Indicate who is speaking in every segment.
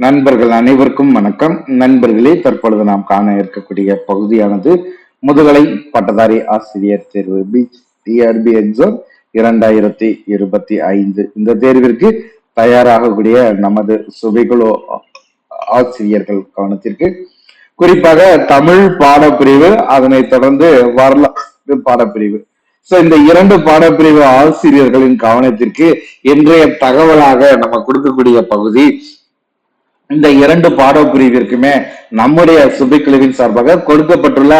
Speaker 1: நண்பர்கள் அனைவருக்கும் வணக்கம். நண்பர்களே தற்பொழுது நாம் காண இருக்கக்கூடிய பகுதியானது முதுகலை பட்டதாரி ஆசிரியர் தேர்வு பீச் டிஆர்பி எக்ஸாம் இரண்டாயிரத்தி இருபத்தி ஐந்து. இந்த தேர்விற்கு தயாராகக்கூடிய நமது சுபைகுழு ஆசிரியர்கள் கவனத்திற்கு குறிப்பாக தமிழ் பாடப்பிரிவு அதனைத் தொடர்ந்து வரலாறு பாடப்பிரிவு. சோ இந்த இரண்டு பாடப்பிரிவு ஆசிரியர்களின் கவனத்திற்கு இன்றைய தகவலாக நம்ம கொடுக்கக்கூடிய பகுதி இந்த இரண்டு பாடப்பிரிவிற்குமே நம்முடைய சுபிக்குழுவின் சார்பாக கொடுக்கப்பட்டுள்ள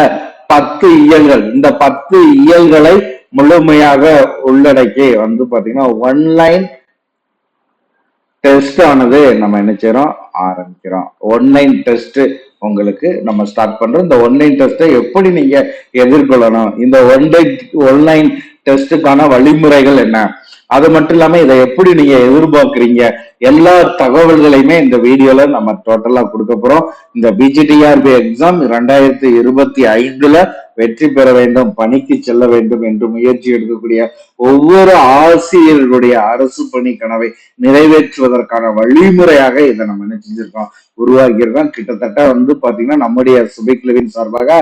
Speaker 1: பத்து இயல்கள். இந்த பத்து இயல்களை முழுமையாக உள்ளடக்கி வந்து பாத்தீங்கன்னா ஒன்லைன் டெஸ்ட் ஆனது நம்ம என்ன செய்யறோம் ஆரம்பிக்கிறோம். ஒன்லைன் டெஸ்ட் உங்களுக்கு நம்ம ஸ்டார்ட் பண்றோம். இந்த ஒன்லைன் டெஸ்ட்டை எப்படி நீங்க எதிர்கொள்ளணும்? இந்த ஒன்லைன் ஒன்லைன் டெஸ்ட்டுக்கான வழிமுறைகள் என்ன? அது மட்டும் இல்லாம இதை எப்படி நீங்க எதிர்பார்க்குறீங்க? எல்லா தகவல்களையுமே இந்த வீடியோல நம்ம டோட்டலா கொடுக்க போறோம். இந்த பிஜிடிஆர்பி எக்ஸாம் ரெண்டாயிரத்தி இருபத்தி ஐந்துல வெற்றி பெற வேண்டும் பணிக்கு செல்ல வேண்டும் என்று முயற்சி எடுக்கக்கூடிய ஒவ்வொரு ஆசிரியர்களுடைய அரசு பணி கனவை நிறைவேற்றுவதற்கான வழிமுறையாக இதை நம்ம என்ன செஞ்சிருக்கோம் உருவாக்கியிருக்கோம். கிட்டத்தட்ட வந்து பாத்தீங்கன்னா நம்முடைய சுபிக்லவின் சார்பாக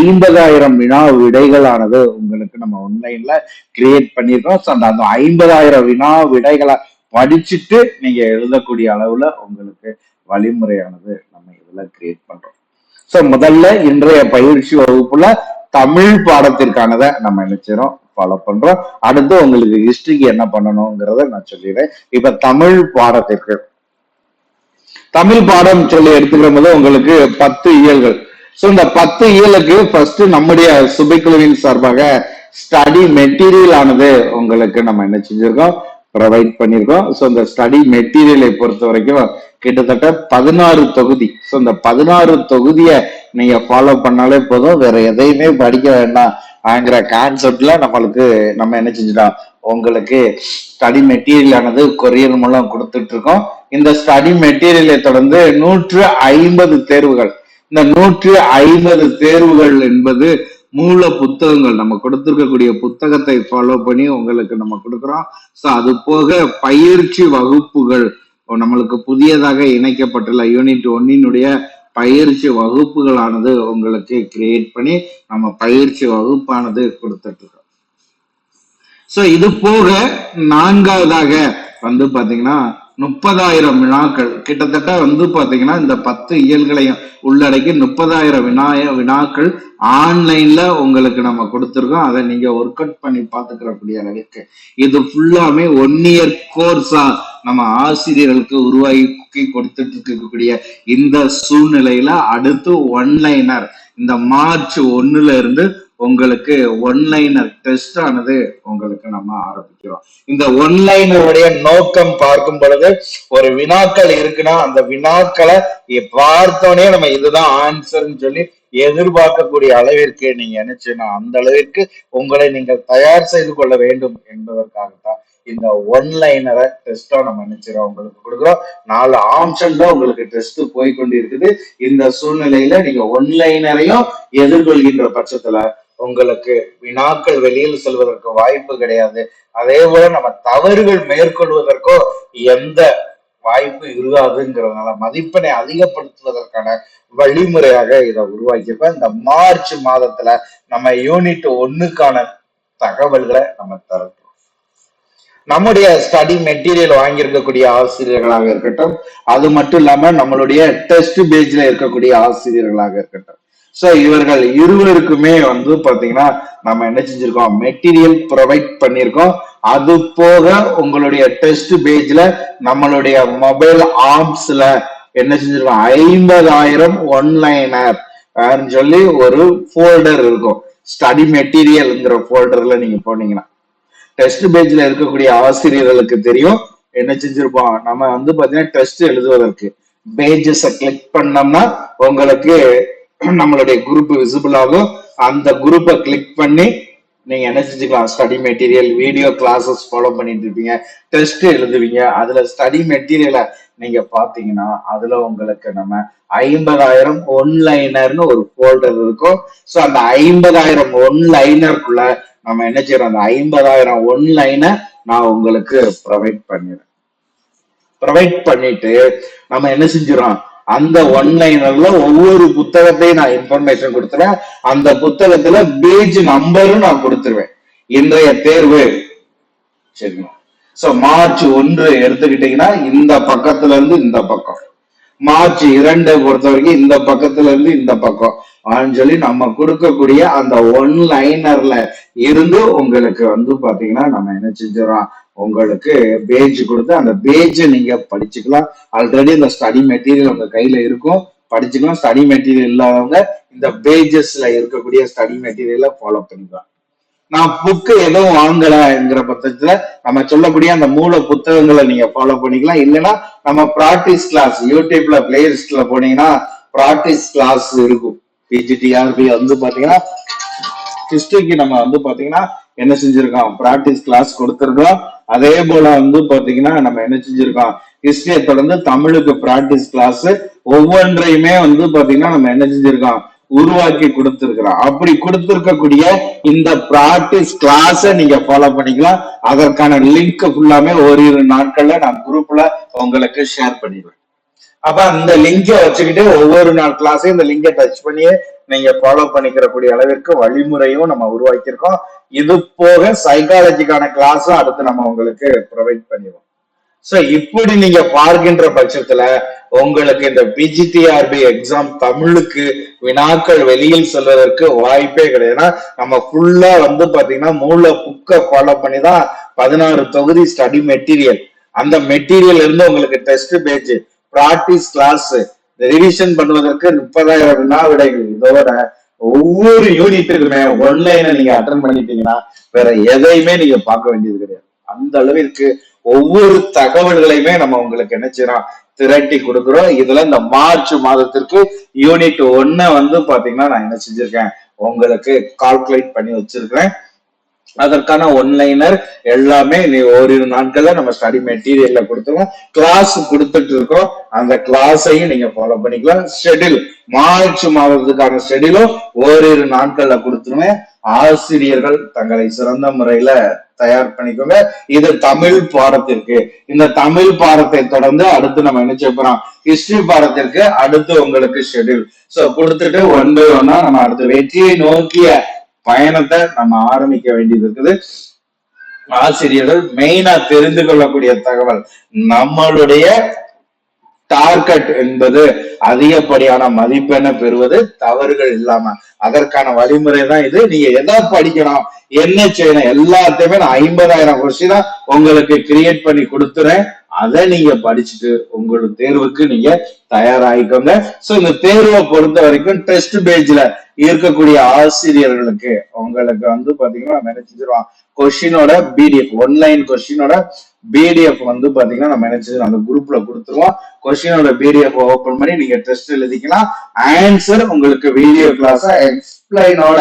Speaker 1: ஐம்பதாயிரம் வினா விடைகளானது உங்களுக்கு நம்ம ஆன்லைன்ல கிரியேட் பண்ணியிருக்கோம். ஸோ அந்த அந்த ஐம்பதாயிரம் வினா விடைகளை படிச்சுட்டு நீங்க எழுதக்கூடிய அளவுல உங்களுக்கு வழிமுறையானது நம்ம இதுல கிரியேட் பண்றோம். சோ முதல்ல இன்றைய பயிற்சி வகுப்புல தமிழ் பாடத்திற்கானதை நம்ம என்ன செய்யறோம் ஃபாலோ பண்றோம். அடுத்து உங்களுக்கு ஹிஸ்டரிக்கு என்ன பண்ணணுங்கிறத நான் சொல்லிடுறேன். இப்ப தமிழ் பாடத்திற்கு. தமிழ் பாடம் சொல்லி எடுத்துக்கிற போது உங்களுக்கு பத்து இயல்கள். சோ இந்த பத்து இயலுக்கு ஃபர்ஸ்ட் நம்முடைய சுபைக்குழுவின் சார்பாக ஸ்டடி மெட்டீரியல் ஆனது உங்களுக்கு நம்ம என்ன செஞ்சிருக்கோம்? ப்ரொவைட் பண்ணியிருக்கோம் ஸோ இந்த ஸ்டடி மெட்டீரியலை பொறுத்த வரைக்கும் கிட்டத்தட்ட பதினாறு தொகுதி. ஸோ இந்த பதினாறு தொகுதியை நீங்க ஃபாலோ பண்ணாலே போதும். வேற எதையுமே படிக்க வேண்டாம். ஆங்கிற கான்செப்ட்ல நம்மளுக்கு நம்ம என்ன செஞ்சிடலாம்? உங்களுக்கு ஸ்டடி மெட்டீரியல் ஆனது கொரியர் மூலம் கொடுத்துட்டு இருக்கோம் இந்த ஸ்டடி மெட்டீரியலை தொடர்ந்து நூற்று ஐம்பது தேர்வுகள். இந்த நூற்று ஐம்பது தேர்வுகள் என்பது மூல புத்தகங்கள் நம்ம கொடுத்துருக்கக்கூடிய புத்தகத்தை ஃபாலோ பண்ணி உங்களுக்கு நம்ம கொடுக்குறோம். ஸோ அது போக பயிற்சி வகுப்புகள். நம்மளுக்கு புதியதாக இணைக்கப்பட்டுள்ள யூனிட் ஒன்னினுடைய பயிற்சி வகுப்புகளானது உங்களுக்கு கிரியேட் பண்ணி நம்ம பயிற்சி வகுப்பானது கொடுத்துட்ருக்கோம். ஸோ இது போக நான்காவதாக வந்து பார்த்தீங்கன்னா முப்பதாயிரம் வினாக்கள். கிட்டத்தட்ட வந்து பாத்தீங்கன்னா இந்த பத்து இயல்களையும் உள்ளடக்கி முப்பதாயிரம் வினாய வினாக்கள் ஆன்லைன்ல உங்களுக்கு நம்ம கொடுத்துருக்கோம். அதை நீங்க ஒர்க் அவுட் பண்ணி பாத்துக்கிறக்கூடிய அளவுக்கு இது ஃபுல்லாமே ஒன் இயர் கோர்ஸா நம்ம ஆசிரியர்களுக்கு உருவாக்கி கொடுத்துட்டு இருக்கக்கூடிய இந்த சூழ்நிலையில அடுத்து ஒன்லைனர் இந்த மார்ச் ஒன்னுல இருந்து உங்களுக்கு ஒன்லைனர் டெஸ்ட் ஆனது உங்களுக்கு நம்ம ஆரம்பிக்கிறோம். இந்த ஒன்லைனருடைய நோக்கம் பார்க்கும் பொழுது ஒரு வினாக்கள் இருக்குன்னா அந்த வினாக்களை பார்த்தோன்னே நம்ம இதுதான் ஆன்சர்னு சொல்லி எதிர்பார்க்கக்கூடிய அளவிற்கு நீங்க நினைச்சுன்னா அந்த அளவிற்கு உங்களை நீங்கள் தயார் செய்து கொள்ள வேண்டும் என்பதற்காகத்தான் இந்த ஒன் லைனரை டெஸ்டா நம்ம நினைச்சிரோம் உங்களுக்கு கொடுக்குறோம். நாலு ஆப்ஷன் தான் உங்களுக்கு டெஸ்ட் போய் கொண்டு இருக்குது இந்த சூழ்நிலையில நீங்க ஒன்லைனரையும் எதிர்கொள்கின்ற பட்சத்துல உங்களுக்கு வினாக்கள் வெளியில் செல்வதற்கு வாய்ப்பு கிடையாது. அதே போல நம்ம தவறுகள் மேற்கொள்வதற்கோ எந்த வாய்ப்பு இருக்காதுங்கிறதுனால மதிப்பெண்ணை அதிகப்படுத்துவதற்கான வழிமுறையாக இதை உருவாக்கியிருப்போம் இந்த மார்ச் மாதத்துல நம்ம யூனிட் ஒண்ணுக்கான தகவல்களை நம்ம தரணும் நம்முடைய ஸ்டடி மெட்டீரியல் வாங்கியிருக்கக்கூடிய ஆசிரியர்களாக இருக்கட்டும் அது மட்டும் இல்லாம நம்மளுடைய டெஸ்ட் பேஜ்ல இருக்கக்கூடிய ஆசிரியர்களாக இருக்கட்டும். சோ இவர்கள் இருவருக்குமே வந்து பாத்தீங்கன்னா நம்ம என்ன செஞ்சிருக்கோம்? மெட்டீரியல் ப்ரொவைட் பண்ணியிருக்கோம். அது போக உங்களுடைய டெஸ்ட் பேஜ்ல நம்மளுடைய மொபைல் ஆப்ஸ்ல என்ன செஞ்சிருக்கோம்? ஐம்பதாயிரம் ஒன்லைனர் சொல்லி ஒரு ஃபோல்டர் இருக்கும். ஸ்டடி மெட்டீரியல்ங்கிற ஃபோல்டரில் நீங்க போனீங்கன்னா. டெஸ்ட் பேஜ்ல இருக்கக்கூடிய ஆசிரியர்களுக்கு தெரியும். என்ன செஞ்சிருப்போம்? நம்ம வந்து பாத்தீங்கன்னா டெஸ்ட் எழுதுவதற்கு. பேஜஸ கிளிக் பண்ணோம்னா உங்களுக்கு நம்மளுடைய குரூப் விசிபிள் ஆகும். அந்த குரூப்பை கிளிக் பண்ணி நீங்க என்ன செஞ்சுக்கலாம்? Study material video classes follow பண்ணிட்டு இருப்பீங்க. டெஸ்ட் எழுதுவீங்க. அதுல ஸ்டடி மெட்டீரியலை நீங்க பாத்தீங்கன்னா அதுல உங்களுக்கு நம்ம ஐம்பதாயிரம் ஒன்லைனர்னு ஒரு ஃபோல்டர் இருக்கும். ஸோ அந்த ஐம்பதாயிரம் ஒன்லைனருக்குள்ள நம்ம என்ன செய்யறோம்? அந்த ஐம்பதாயிரம் ஒன்லைனை நான் உங்களுக்கு ப்ரொவைட் பண்ணிடுறேன். ப்ரொவைட் பண்ணிட்டு நம்ம என்ன செஞ்சிடறோம்? அந்த ஒன்லைனர்ல ஒவ்வொரு புத்தகத்தையும் நான் இன்ஃபர்மேஷன் கொடுத்துருவேன் அந்த புத்தகத்துல பேஜ் நம்பரும் நான் கொடுத்துருவேன். இன்றைய தேர்வு. சரிங்களா? சோ மார்ச் ஒன்று எடுத்துக்கிட்டீங்கன்னா இந்த பக்கத்துல இருந்து இந்த பக்கம். மார்ச் இரண்டை பொறுத்த வரைக்கும் இந்த பக்கத்துல இருந்து இந்த பக்கம். அப்படின்னு சொல்லி நம்ம கொடுக்கக்கூடிய அந்த ஒன் லைனர்ல இருந்து உங்களுக்கு வந்து பாத்தீங்கன்னா நம்ம என்ன செஞ்சிடறோம்? உங்களுக்கு பேஜ் கொடுத்து அந்த பேஜ் நீங்க படிச்சுக்கலாம். ஆல்ரெடி இந்த ஸ்டடி மெட்டீரியல் உங்க கையில இருக்கும். படிச்சுக்கலாம். ஸ்டடி மெட்டீரியல் இல்லாதவங்க இந்த பேஜஸ்ல இருக்கக்கூடிய ஸ்டடி மெட்டீரியலை ஃபாலோ பண்ணிக்கலாம். நான் புக்கு எதுவும் வாங்கலைங்கிற பட்சத்துல நம்ம சொல்லக்கூடிய அந்த மூல புத்தகங்களை நீங்க ஃபாலோ பண்ணிக்கலாம். இல்லைன்னா நம்ம ப்ராக்டிஸ் கிளாஸ் யூடியூப்ல பிளேலிஸ்ட்ல போனீங்கன்னா ப்ராக்டிஸ் கிளாஸ் இருக்கும். பிஜிடிஆர்பி வந்து பாத்தீங்கன்னா ஹிஸ்டரிக்கு நம்ம வந்து பாத்தீங்கன்னா என்ன செஞ்சிருக்கோம்? ப்ராக்டிஸ் கிளாஸ் கொடுத்துருக்கோம். அதே போல வந்து பாத்தீங்கன்னா நம்ம என்ன செஞ்சிருக்கோம்? ஹிஸ்டரியை தொடர்ந்து தமிழுக்கு ப்ராக்டிஸ் கிளாஸ் ஒவ்வொன்றையுமே வந்து பாத்தீங்கன்னா நம்ம என்ன செஞ்சிருக்கோம்? உருவாக்கி கொடுத்திருக்கிறான் அப்படி கொடுத்திருக்கக்கூடிய இந்த ப்ராக்டிஸ் கிளாஸ நீங்க ஃபாலோ பண்ணிக்கலாம். அதற்கான லிங்க் ஃபுல்லாமே ஓரிரு நாட்கள்ல நான் குரூப்ல உங்களுக்கு ஷேர் பண்ணிடுவேன். அப்ப அந்த லிங்கை வச்சுக்கிட்டு ஒவ்வொரு நாள் கிளாஸையும் இந்த லிங்கை டச் பண்ணியே நீங்க ஃபாலோ பண்ணிக்கிறக்கூடிய அளவிற்கு வழிமுறையும் நம்ம உருவாக்கியிருக்கோம். இது போக சைக்காலஜிக்கான கிளாஸும் அடுத்து நம்ம உங்களுக்கு ப்ரொவைட் பண்ணிடுவோம். சோ இப்படி நீங்க பார்க்கின்ற பட்சத்துல உங்களுக்கு இந்த பிஜிடிஆர்பி எக்ஸாம் தமிழுக்கு வினாக்கள் வெளியில் செல்வதற்கு வாய்ப்பே கிடையாது. நம்ம ஃபுல்லா வந்து பாத்தீங்கன்னா மூல புக்கை ஃபாலோ பண்ணி தான் பதினாறு தொகுதி ஸ்டடி மெட்டீரியல் அந்த மெட்டீரியல் இருந்து உங்களுக்கு test page practice class revision பண்ணுவதற்கு முப்பதாயிரம் வினா விடைகள் இதோட ஒவ்வொரு யூனிட்டுக்குமே ஒன்லைனை நீங்க அட்டன் பண்ணிட்டீங்கன்னா வேற எதையுமே நீங்க பார்க்க வேண்டியது கிடையாது. அந்த அளவிற்கு ஒவ்வொரு தகவல்களையுமே நம்ம உங்களுக்கு என்ன செய்யறோம்? திரட்டி கொடுக்குறோம். இதுல இந்த மார்ச் மாதத்திற்கு யூனிட் ஒன்ன வந்து பாத்தீங்கன்னா நான் என்ன செஞ்சிருக்கேன்? உங்களுக்கு கால்குலேட் பண்ணி வச்சிருக்கிறேன். அதற்கான ஒன்லைனர் எல்லாமே நீ ஓரிரு நாட்கள்ல நம்ம ஸ்டடி மெட்டீரியல்ல கொடுத்துருவோம். கிளாஸ் கொடுத்துட்டு இருக்கோம். அந்த கிளாஸையும் நீங்க ஃபாலோ பண்ணிக்கலாம். ஷெட்யூல் மார்ச் மாதத்துக்கான ஷெடியூலும் ஓரிரு நாட்கள்ல கொடுத்துருவேன். ஆசிரியர்கள் தங்களை சிறந்த முறையில தயார் பண்ணிக்கோங்க. இது தமிழ் பாடத்திற்கு. இந்த தமிழ் பாடத்தை தொடர்ந்து அடுத்து நம்ம என்ன போறோம்? ஹிஸ்டரி பாடத்திற்கு அடுத்து உங்களுக்கு ஷெட்யூல் சோ கொடுத்துட்டு ஒன் பை ஒன்னா நம்ம அடுத்து வெற்றியை நோக்கிய பயணத்தை நம்ம ஆரம்பிக்க வேண்டியது இருக்குது. ஆசிரியர்கள் மெயினா தெரிந்து கொள்ளக்கூடிய தகவல் நம்மளுடைய டார்கெட் என்பது அதிகப்படியான மதிப்பெண்ணை பெறுவது தவறுகள் இல்லாம. அதற்கான வழிமுறை தான் இது. நீங்க எதை படிக்கணும் என்ன செய்யணும் எல்லாத்தையுமே நான் ஐம்பதாயிரம் கொஸ்டின் தான் உங்களுக்கு கிரியேட் பண்ணி கொடுத்துறேன். அதை நீங்க படிச்சுட்டு உங்களுக்கு தேர்வுக்கு நீங்க தயாராகிக்கோங்க. சோ இந்த தேர்வை பொறுத்த வரைக்கும் டெஸ்ட் பேஜ்ல இருக்கக்கூடிய ஆசிரியர்களுக்கு உங்களுக்கு வந்து பாத்தீங்கன்னா நினைச்சிருவான் கொஸ்டினோட பிடிஎஃப் ஒன்லைன் கொஸ்டினோட பிடிஎஃப் வந்து பாத்தீங்கன்னா நம்ம என்ன அந்த குரூப்ல கொடுத்துருவோம். கொஸ்டினோட பிடிஎஃப் ஓபன் பண்ணி நீங்க டெஸ்ட் எழுதிக்கலாம். ஆன்சர் உங்களுக்கு வீடியோ கிளாஸா எக்ஸ்பிளைனோட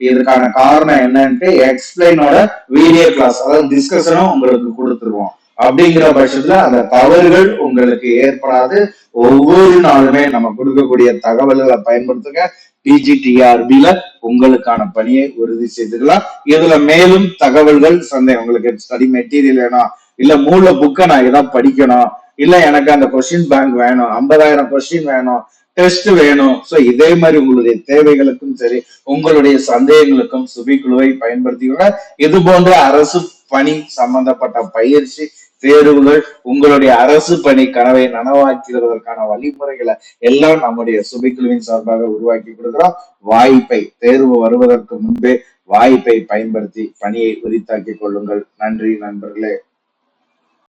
Speaker 1: இதுக்கான காரணம் என்னன்ட்டு எக்ஸ்பிளைனோட வீடியோ கிளாஸ் அதாவது டிஸ்கஷனும் உங்களுக்கு கொடுத்துருவோம். அப்படிங்கிற பட்சத்துல அந்த தவறுகள் உங்களுக்கு ஏற்படாது. ஒவ்வொரு நாளுமே நம்ம கொடுக்கக்கூடிய தகவல்களை பயன்படுத்துங்க. பிஜிடிஆர்பில உங்களுக்கான பணியை உறுதி செய்துக்கலாம். இதுல மேலும் தகவல்கள் சந்தேகம் உங்களுக்கு ஸ்டடி மெட்டீரியல் வேணும். இல்ல மூல புக்கை நான் இதான் படிக்கணும். இல்ல எனக்கு அந்த கொஸ்டின் பேங்க் வேணும். ஐம்பதாயிரம் கொஸ்டின் வேணும். டெஸ்ட் வேணும். சோ இதே மாதிரி உங்களுடைய தேவைகளுக்கும் சரி உங்களுடைய சந்தேகங்களுக்கும் சுபிக்குழுவை பயன்படுத்திக்கொள்ள இது போன்ற அரசு பணி சம்பந்தப்பட்ட பயிற்சி தேர்வுகள் உங்களுடைய அரசு பணி கனவை நனவாக்கிறதற்கான வழிமுறைகளை எல்லாம் நம்முடைய சுபிக்குழுவின் சார்பாக உருவாக்கி கொடுக்கிறோம். வாய்ப்பை தேர்வு வருவதற்கு முன்பே வாய்ப்பை பயன்படுத்தி பணியை உரித்தாக்கிக் கொள்ளுங்கள். நன்றி நண்பர்களே.